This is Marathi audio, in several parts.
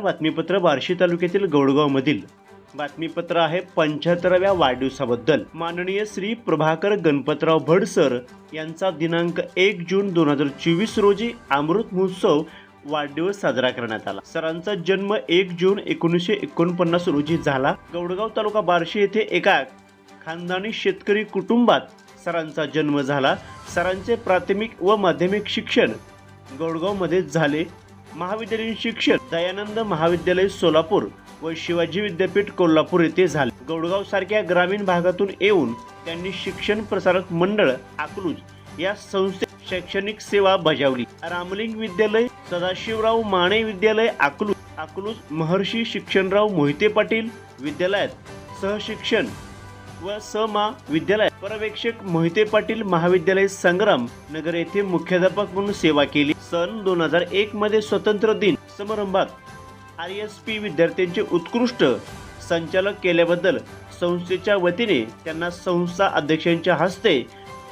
बातमीपत्र बार्शी तालुक्यातील गौडगावमधील बातमीपत्र आहे पंच्याहत्तराव्या वाढदिवसाबद्दल. माननीय श्री प्रभाकर गणपतराव भड सर यांचा दिनांक एक जून दोन हजार चोवीस रोजी अमृत महोत्सव वाढदिवस साजरा करण्यात आला. सरांचा जन्म एक जून एकोणीसशे एकोणपन्नास रोजी झाला. गौडगाव तालुका बार्शी येथे एका खानदानी शेतकरी कुटुंबात सरांचा जन्म झाला. सरांचे प्राथमिक व माध्यमिक शिक्षण गौडगावमध्ये झाले. महाविद्यालयीन शिक्षण दयानंद महाविद्यालय सोलापूर व शिवाजी विद्यापीठ कोल्हापूर येथे झाले. गौडगाव सारख्या ग्रामीण भागातून येऊन त्यांनी शिक्षण प्रसारक मंडळ अकलूज या संस्थेत शैक्षणिक सेवा बजावली. रामलिंग विद्यालय सदाशिवराव माने विद्यालय अकलूज अकलूज महर्षी शिक्षणराव मोहिते पाटील विद्यालयात सहशिक्षण व समा विद्यालय पर्यवेक्षक मोहिते पाटील महाविद्यालय संग्राम नगर येथे मुख्याध्यापक म्हणून सेवा केली. सन दोन हजार एक मध्ये स्वतंत्र दिन समारंभात आर एस पी विद्यार्थ्यांचे उत्कृष्ट संचालक केल्याबद्दल संस्थेच्या वतीने त्यांना संस्था अध्यक्षांच्या हस्ते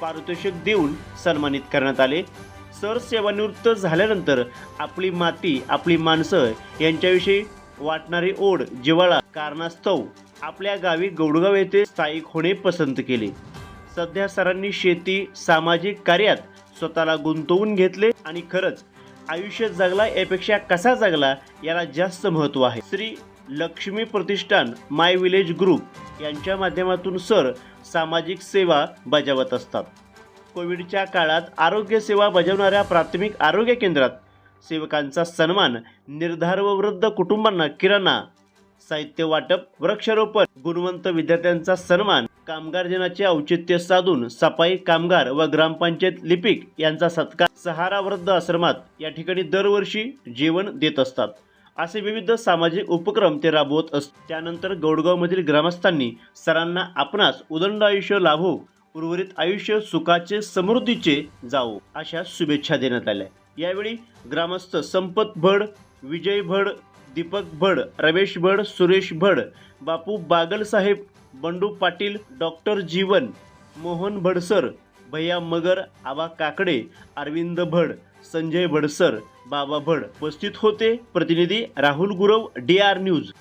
पारितोषिक देऊन सन्मानित करण्यात आले. सर सेवानिवृत्त झाल्यानंतर आपली माती आपली माणसं यांच्याविषयी वाटणारी ओढ जिव्हाळा कारणास्तव आपल्या गावी गौडगाव येथे स्थायिक होणे पसंत केले. सध्या सरांनी शेती सामाजिक कार्यात स्वतःला गुंतवून घेतले आणि खरंच आयुष्य जगला यापेक्षा कसा जगला याला जास्त महत्त्व आहे. Shri Lakshmi Pratishthan my village group यांच्या माध्यमातून सर सामाजिक सेवा बजावत असतात. कोविडच्या काळात आरोग्य सेवा बजावणाऱ्या प्राथमिक आरोग्य केंद्रात सेवकांचा सन्मान निर्धार व वृद्ध कुटुंबांना किराणा साहित्य वाटप वृक्षारोपण गुणवंत विद्यार्थ्यांचा सन्मान कामगार दिनाचे औचित्य साधून सफाई कामगार व ग्रामपंचायत लिपिक यांचा सत्कार सहारा वृद्ध आश्रमात या ठिकाणी दरवर्षी जेवण देत असतात. असे विविध सामाजिक उपक्रम ते राबवत असतात त्यानंतर गौडगावमधील ग्रामस्थांनी सरांना आपणास उदंड आयुष्य लाभो उर्वरित आयुष्य सुखाचे समृद्धीचे जावो अशा शुभेच्छा देण्यात आल्या. यावेळी ग्रामस्थ संपत भड विजय भड दीपक भड रमेश भड सुरेश भड बापू बागलसाहेब बंडू पाटील डॉक्टर जीवन मोहन भडसर भैया मगर आबा काकडे अरविंद भड संजय भडसर बाबा भड उपस्थित होते. प्रतिनिधी Rahul Gurav D R news.